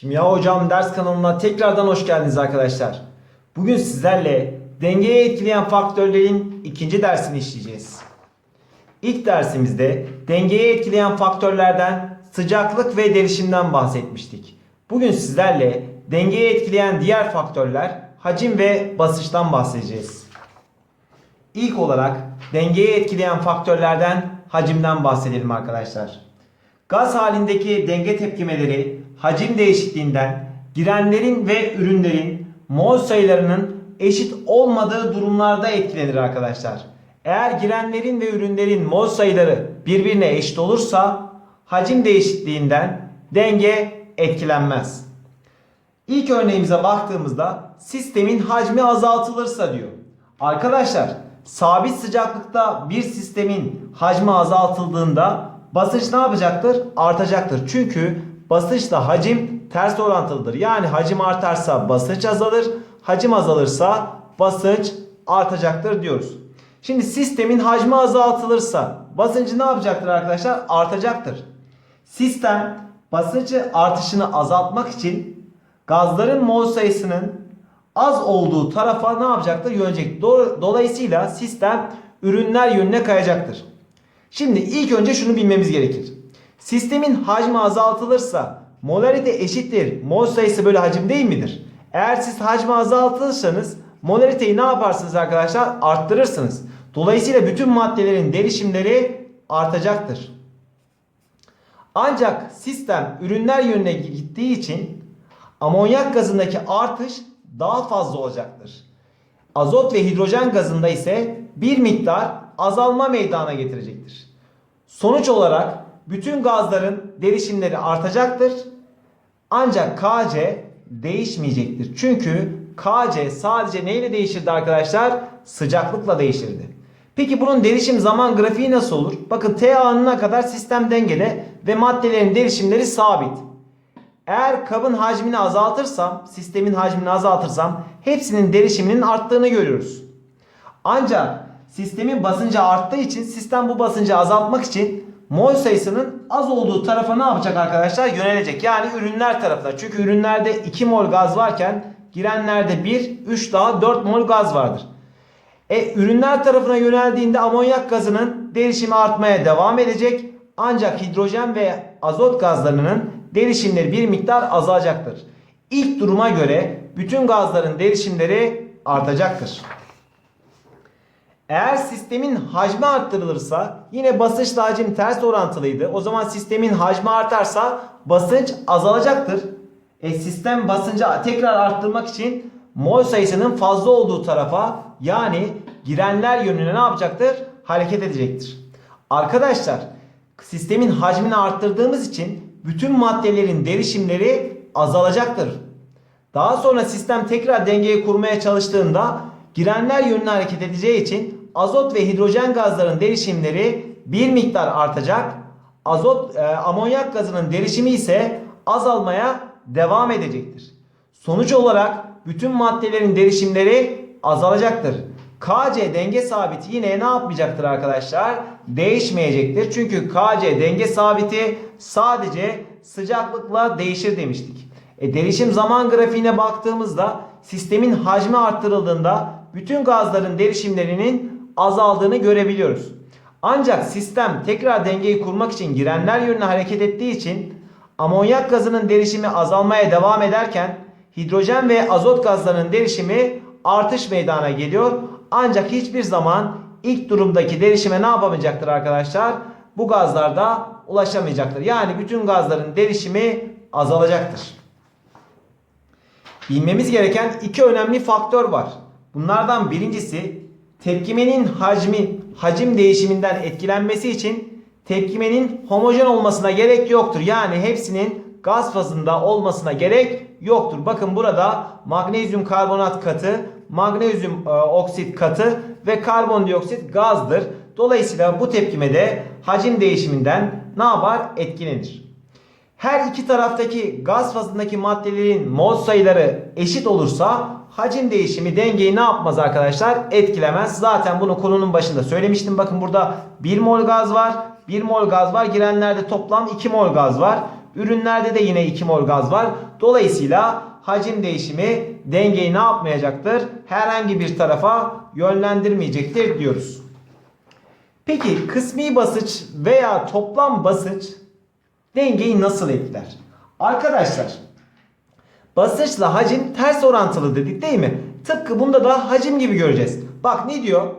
Kimya Hocam ders kanalına tekrardan hoş geldiniz arkadaşlar. Bugün sizlerle dengeyi etkileyen faktörlerin ikinci dersini işleyeceğiz. İlk dersimizde dengeyi etkileyen faktörlerden sıcaklık ve derişimden bahsetmiştik. Bugün sizlerle dengeyi etkileyen diğer faktörler hacim ve basınçtan bahsedeceğiz. İlk olarak dengeyi etkileyen faktörlerden hacimden bahsedelim arkadaşlar. Gaz halindeki denge tepkimeleri hacim değişikliğinden girenlerin ve ürünlerin mol sayılarının eşit olmadığı durumlarda etkilenir arkadaşlar. Eğer girenlerin ve ürünlerin mol sayıları birbirine eşit olursa hacim değişikliğinden denge etkilenmez. İlk örneğimize baktığımızda sistemin hacmi azaltılırsa diyor. Arkadaşlar sabit sıcaklıkta bir sistemin hacmi azaltıldığında basınç ne yapacaktır? Artacaktır. Çünkü basınçla hacim ters orantılıdır. Yani hacim artarsa basınç azalır, hacim azalırsa basınç artacaktır diyoruz. Şimdi sistemin hacmi azaltılırsa basıncı ne yapacaktır arkadaşlar? Artacaktır. Sistem basıncı artışını azaltmak için gazların mol sayısının az olduğu tarafa ne yapacaktır? Yönecek. Do- Dolayısıyla sistem ürünler yönüne kayacaktır. Şimdi ilk önce şunu bilmemiz gerekir. Sistemin hacmi azaltılırsa molarite eşittir. Mol sayısı bölü hacim değil midir? Eğer siz hacmi azaltırsanız molariteyi ne yaparsınız arkadaşlar? Arttırırsınız. Dolayısıyla bütün maddelerin derişimleri artacaktır. Ancak sistem ürünler yönüne gittiği için amonyak gazındaki artış daha fazla olacaktır. Azot ve hidrojen gazında ise bir miktar azalma meydana getirecektir. Sonuç olarak bütün gazların derişimleri artacaktır. Ancak Kc değişmeyecektir. Çünkü Kc sadece neyle değişirdi arkadaşlar? Sıcaklıkla değişirdi. Peki bunun derişim zaman grafiği nasıl olur? Bakın T anına kadar sistem dengede ve maddelerin derişimleri sabit. Eğer kabın hacmini azaltırsam, sistemin hacmini azaltırsam hepsinin derişiminin arttığını görüyoruz. Ancak sistemin basıncı arttığı için sistem bu basıncı azaltmak için mol sayısının az olduğu tarafa ne yapacak arkadaşlar? Yönelecek. Yani ürünler tarafına. Çünkü ürünlerde 2 mol gaz varken girenlerde 1, 3 daha 4 mol gaz vardır. E, ürünler tarafına yöneldiğinde amonyak gazının derişimi artmaya devam edecek. Ancak hidrojen ve azot gazlarının derişimleri bir miktar azalacaktır. İlk duruma göre bütün gazların derişimleri artacaktır. Eğer sistemin hacmi arttırılırsa yine basınçla hacim ters orantılıydı. O zaman sistemin hacmi artarsa basınç azalacaktır. E sistem basıncı tekrar arttırmak için mol sayısının fazla olduğu tarafa yani girenler yönüne ne yapacaktır? Hareket edecektir. Arkadaşlar sistemin hacmini arttırdığımız için bütün maddelerin derişimleri azalacaktır. Daha sonra sistem tekrar dengeyi kurmaya çalıştığında girenler yönüne hareket edeceği için azot ve hidrojen gazların derişimleri bir miktar artacak. Azot e, amonyak gazının derişimi ise azalmaya devam edecektir. Sonuç olarak bütün maddelerin derişimleri azalacaktır. Kc denge sabiti yine ne yapmayacaktır arkadaşlar? Değişmeyecektir. Çünkü Kc denge sabiti sadece sıcaklıkla değişir demiştik. E, derişim zaman grafiğine baktığımızda sistemin hacmi arttırıldığında bütün gazların derişimlerinin azaldığını görebiliyoruz. Ancak sistem tekrar dengeyi kurmak için girenler yönüne hareket ettiği için amonyak gazının derişimi azalmaya devam ederken hidrojen ve azot gazlarının derişimi artış meydana geliyor. Ancak hiçbir zaman ilk durumdaki derişime ne yapamayacaktır arkadaşlar? Bu gazlarda ulaşamayacaktır. Yani bütün gazların derişimi azalacaktır. Bilmemiz gereken iki önemli faktör var. Bunlardan birincisi tepkimenin hacmi, hacim değişiminden etkilenmesi için tepkimenin homojen olmasına gerek yoktur. Yani hepsinin gaz fazında olmasına gerek yoktur. Bakın burada magnezyum karbonat katı, magnezyum e, oksit katı ve karbondioksit gazdır. Dolayısıyla bu tepkimede hacim değişiminden ne yapar? Etkilenir. Her iki taraftaki gaz fazındaki maddelerin mol sayıları eşit olursa hacim değişimi dengeyi ne yapmaz arkadaşlar? Etkilemez. Zaten bunu konunun başında söylemiştim. Bakın burada 1 mol gaz var. 1 mol gaz var. Girenlerde toplam 2 mol gaz var. Ürünlerde de yine 2 mol gaz var. Dolayısıyla hacim değişimi dengeyi ne yapmayacaktır? Herhangi bir tarafa yönlendirmeyecektir diyoruz. Peki kısmi basınç veya toplam basınç dengeyi nasıl etkiler? Arkadaşlar basınçla hacim ters orantılı dedik değil mi? Tıpkı bunda da hacim gibi göreceğiz. Bak ne diyor?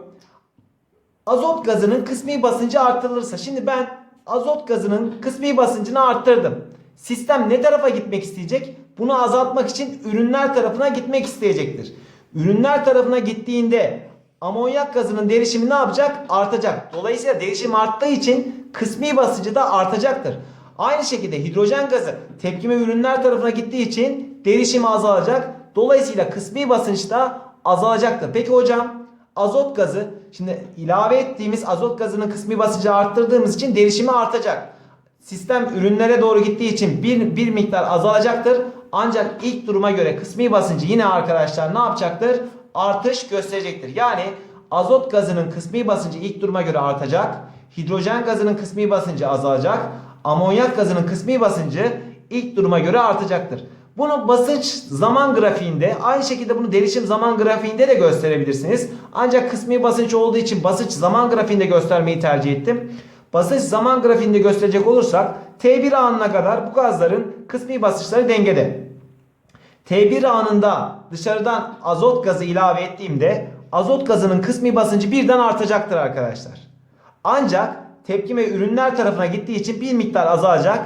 Azot gazının kısmi basıncı artırılırsa şimdi ben azot gazının kısmi basıncını arttırdım. Sistem ne tarafa gitmek isteyecek? Bunu azaltmak için ürünler tarafına gitmek isteyecektir. Ürünler tarafına gittiğinde amonyak gazının derişimi ne yapacak? Artacak. Dolayısıyla derişim arttığı için kısmi basıncı da artacaktır. Aynı şekilde hidrojen gazı tepkime ürünler tarafına gittiği için derişimi azalacak. Dolayısıyla kısmi basınç da azalacaktır. Peki hocam azot gazı şimdi ilave ettiğimiz azot gazının kısmi basıncı arttırdığımız için derişimi artacak. Sistem ürünlere doğru gittiği için bir, bir miktar azalacaktır. Ancak ilk duruma göre kısmi basıncı yine arkadaşlar ne yapacaktır? Artış gösterecektir. Yani azot gazının kısmi basıncı ilk duruma göre artacak. Hidrojen gazının kısmi basıncı azalacak. Amonyak gazının kısmi basıncı ilk duruma göre artacaktır. Bunu basınç zaman grafiğinde aynı şekilde bunu derişim zaman grafiğinde de gösterebilirsiniz. Ancak kısmi basınç olduğu için basınç zaman grafiğinde göstermeyi tercih ettim. Basınç zaman grafiğinde gösterecek olursak T1 anına kadar bu gazların kısmi basınçları dengede. T1 anında dışarıdan azot gazı ilave ettiğimde azot gazının kısmi basıncı birden artacaktır arkadaşlar. Ancak tepkime ürünler tarafına gittiği için bir miktar azalacak.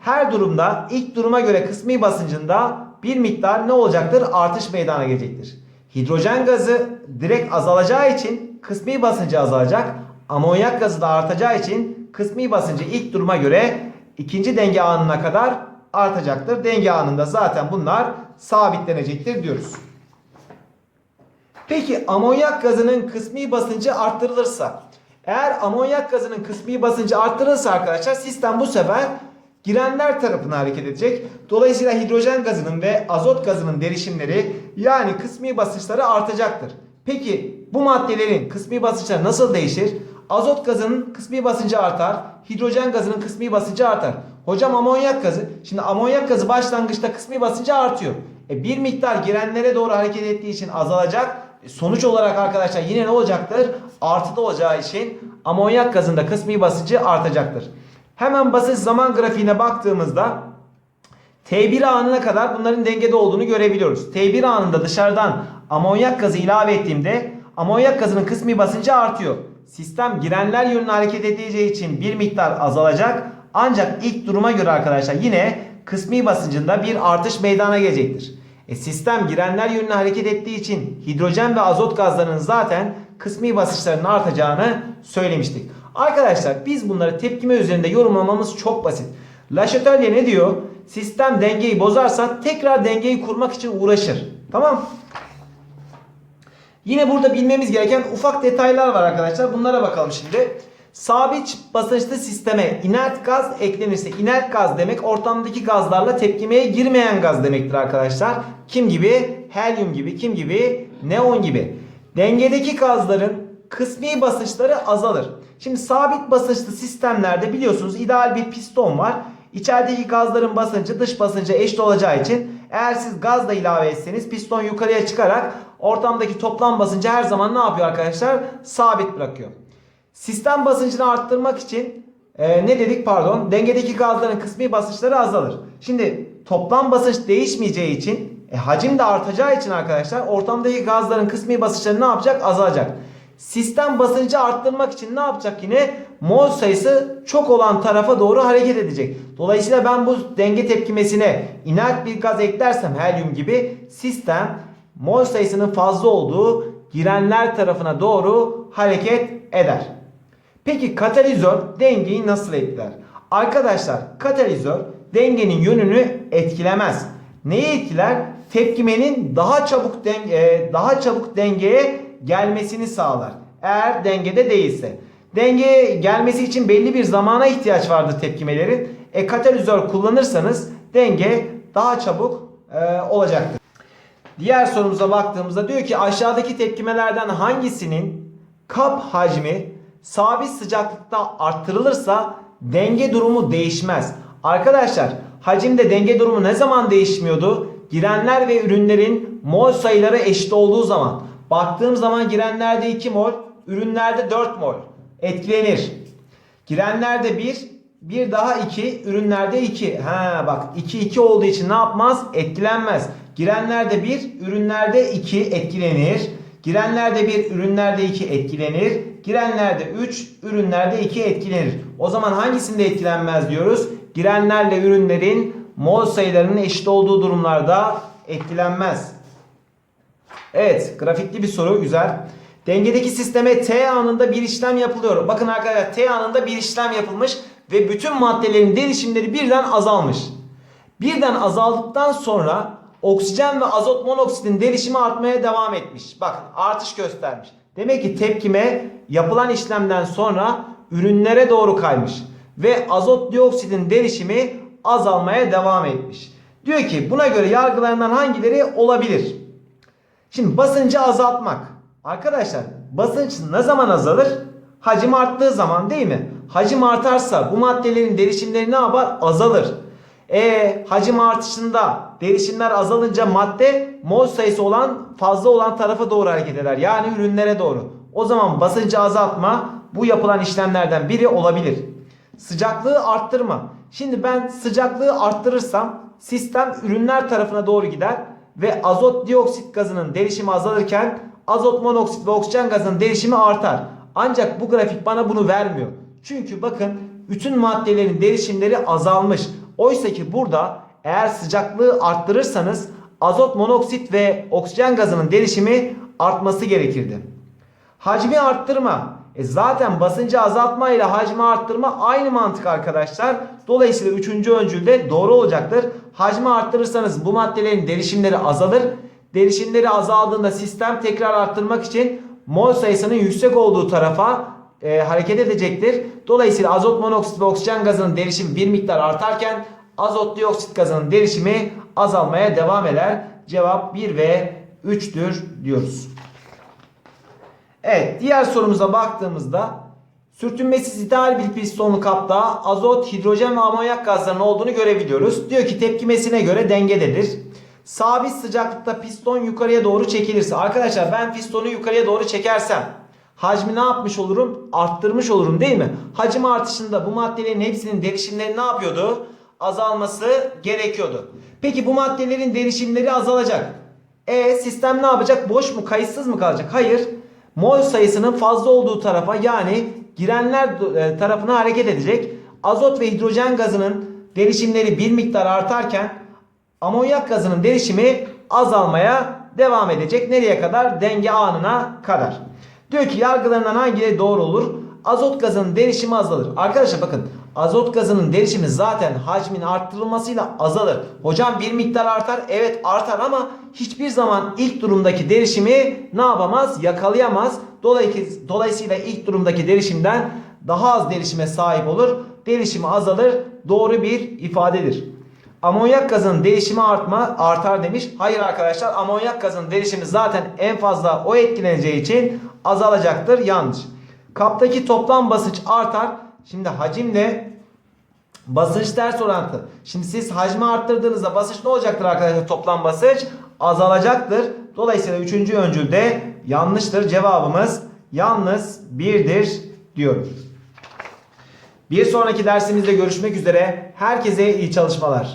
Her durumda ilk duruma göre kısmi basıncında bir miktar ne olacaktır? Artış meydana gelecektir. Hidrojen gazı direkt azalacağı için kısmi basıncı azalacak. Amonyak gazı da artacağı için kısmi basıncı ilk duruma göre ikinci denge anına kadar artacaktır. Denge anında zaten bunlar sabitlenecektir diyoruz. Peki amonyak gazının kısmi basıncı arttırılırsa eğer amonyak gazının kısmi basıncı arttırılırsa arkadaşlar sistem bu sefer girenler tarafına hareket edecek. Dolayısıyla hidrojen gazının ve azot gazının derişimleri yani kısmi basınçları artacaktır. Peki bu maddelerin kısmi basınçları nasıl değişir? Azot gazının kısmi basıncı artar. Hidrojen gazının kısmi basıncı artar. Hocam amonyak gazı. Şimdi amonyak gazı başlangıçta kısmi basıncı artıyor. E bir miktar girenlere doğru hareket ettiği için azalacak. E sonuç olarak arkadaşlar yine ne olacaktır? Artıda olacağı için amonyak gazında kısmi basıncı artacaktır. Hemen basınç zaman grafiğine baktığımızda T1 anına kadar bunların dengede olduğunu görebiliyoruz. T1 anında dışarıdan amonyak gazı ilave ettiğimde amonyak gazının kısmi basıncı artıyor. Sistem girenler yönüne hareket edeceği için bir miktar azalacak. Ancak ilk duruma göre arkadaşlar yine kısmi basıncında bir artış meydana gelecektir. E, sistem girenler yönüne hareket ettiği için hidrojen ve azot gazlarının zaten kısmi basınçlarının artacağını söylemiştik. Arkadaşlar biz bunları tepkime üzerinde yorumlamamız çok basit. Laşatölye ne diyor? Sistem dengeyi bozarsa tekrar dengeyi kurmak için uğraşır. Tamam Yine burada bilmemiz gereken ufak detaylar var arkadaşlar. Bunlara bakalım şimdi. Sabit basınçlı sisteme inert gaz eklenirse inert gaz demek ortamdaki gazlarla tepkimeye girmeyen gaz demektir arkadaşlar. Kim gibi? Helyum gibi, kim gibi? Neon gibi. Dengedeki gazların kısmi basınçları azalır. Şimdi sabit basınçlı sistemlerde biliyorsunuz ideal bir piston var. İçerideki gazların basıncı dış basınca eşit olacağı için eğer siz gaz da ilave etseniz piston yukarıya çıkarak ortamdaki toplam basıncı her zaman ne yapıyor arkadaşlar? Sabit bırakıyor. Sistem basıncını arttırmak için e, ne dedik pardon dengedeki gazların kısmi basınçları azalır. Şimdi toplam basınç değişmeyeceği için e, hacim de artacağı için arkadaşlar ortamdaki gazların kısmi basınçları ne yapacak? Azalacak. Sistem basıncı arttırmak için ne yapacak yine? Mol sayısı çok olan tarafa doğru hareket edecek. Dolayısıyla ben bu denge tepkimesine inert bir gaz eklersem helyum gibi sistem mol sayısının fazla olduğu girenler tarafına doğru hareket eder. Peki katalizör dengeyi nasıl etkiler? Arkadaşlar katalizör dengenin yönünü etkilemez. Neyi etkiler? Tepkimenin daha çabuk denge, daha çabuk dengeye gelmesini sağlar. Eğer dengede değilse. Dengeye gelmesi için belli bir zamana ihtiyaç vardır tepkimelerin. E katalizör kullanırsanız denge daha çabuk e, olacaktır. Diğer sorumuza baktığımızda diyor ki aşağıdaki tepkimelerden hangisinin kap hacmi sabit sıcaklıkta arttırılırsa denge durumu değişmez. Arkadaşlar hacimde denge durumu ne zaman değişmiyordu? Girenler ve ürünlerin mol sayıları eşit olduğu zaman. Baktığım zaman girenlerde 2 mol, ürünlerde 4 mol etkilenir. Girenlerde 1, bir daha 2, ürünlerde 2. Ha bak 2 2 olduğu için ne yapmaz? Etkilenmez. Girenlerde 1, ürünlerde 2 etkilenir. Girenlerde 1, ürünlerde 2 etkilenir. Girenlerde 3, ürünlerde 2 etkilenir. O zaman hangisinde etkilenmez diyoruz? Girenlerle ürünlerin mol sayılarının eşit olduğu durumlarda etkilenmez. Evet, grafikli bir soru güzel. Dengedeki sisteme T anında bir işlem yapılıyor. Bakın arkadaşlar T anında bir işlem yapılmış ve bütün maddelerin derişimleri birden azalmış. Birden azaldıktan sonra oksijen ve azot monoksitin derişimi artmaya devam etmiş. Bakın artış göstermiş. Demek ki tepkime yapılan işlemden sonra ürünlere doğru kaymış ve azot dioksitin derişimi azalmaya devam etmiş. Diyor ki buna göre yargılarından hangileri olabilir? Şimdi basıncı azaltmak. Arkadaşlar basınç ne zaman azalır? Hacim arttığı zaman değil mi? Hacim artarsa bu maddelerin derişimleri ne yapar? Azalır. E hacim artışında derişimler azalınca madde mol sayısı olan fazla olan tarafa doğru hareket eder. Yani ürünlere doğru. O zaman basıncı azaltma bu yapılan işlemlerden biri olabilir. Sıcaklığı arttırma. Şimdi ben sıcaklığı arttırırsam sistem ürünler tarafına doğru gider ve azot dioksit gazının derişimi azalırken azot monoksit ve oksijen gazının derişimi artar. Ancak bu grafik bana bunu vermiyor. Çünkü bakın bütün maddelerin derişimleri azalmış. Oysa ki burada eğer sıcaklığı arttırırsanız azot monoksit ve oksijen gazının derişimi artması gerekirdi. Hacmi arttırma. E zaten basıncı azaltma ile hacmi arttırma aynı mantık arkadaşlar. Dolayısıyla üçüncü öncülde doğru olacaktır. Hacmi arttırırsanız bu maddelerin derişimleri azalır. Derişimleri azaldığında sistem tekrar arttırmak için mol sayısının yüksek olduğu tarafa e, hareket edecektir. Dolayısıyla azot monoksit ve oksijen gazının derişimi bir miktar artarken azot dioksit gazının derişimi azalmaya devam eder. Cevap 1 ve 3'tür diyoruz. Evet diğer sorumuza baktığımızda sürtünmesiz ideal bir pistonlu kapta azot, hidrojen ve amonyak gazlarının olduğunu görebiliyoruz. Diyor ki tepkimesine göre dengededir. Sabit sıcaklıkta piston yukarıya doğru çekilirse arkadaşlar ben pistonu yukarıya doğru çekersem hacmi ne yapmış olurum? Arttırmış olurum değil mi? Hacim artışında bu maddelerin hepsinin derişimleri ne yapıyordu? Azalması gerekiyordu. Peki bu maddelerin derişimleri azalacak. E sistem ne yapacak? Boş mu? Kayıtsız mı kalacak? Hayır mol sayısının fazla olduğu tarafa yani girenler e, tarafına hareket edecek. Azot ve hidrojen gazının derişimleri bir miktar artarken amonyak gazının derişimi azalmaya devam edecek. Nereye kadar? Denge anına kadar. Diyor ki yargılarından hangileri doğru olur? Azot gazının derişimi azalır. Arkadaşlar bakın azot gazının derişimi zaten hacmin arttırılmasıyla azalır. Hocam bir miktar artar. Evet artar ama hiçbir zaman ilk durumdaki derişimi ne yapamaz? Yakalayamaz. Dolayısıyla ilk durumdaki derişimden daha az derişime sahip olur. Derişimi azalır. Doğru bir ifadedir. Amonyak gazının derişimi artma artar demiş. Hayır arkadaşlar amonyak gazının derişimi zaten en fazla o etkileneceği için azalacaktır. Yanlış. Kaptaki toplam basınç artar. Şimdi hacimle basınç ters orantı. Şimdi siz hacmi arttırdığınızda basınç ne olacaktır arkadaşlar? Toplam basınç azalacaktır. Dolayısıyla üçüncü öncülde yanlıştır. Cevabımız yalnız birdir diyorum. Bir sonraki dersimizde görüşmek üzere. Herkese iyi çalışmalar.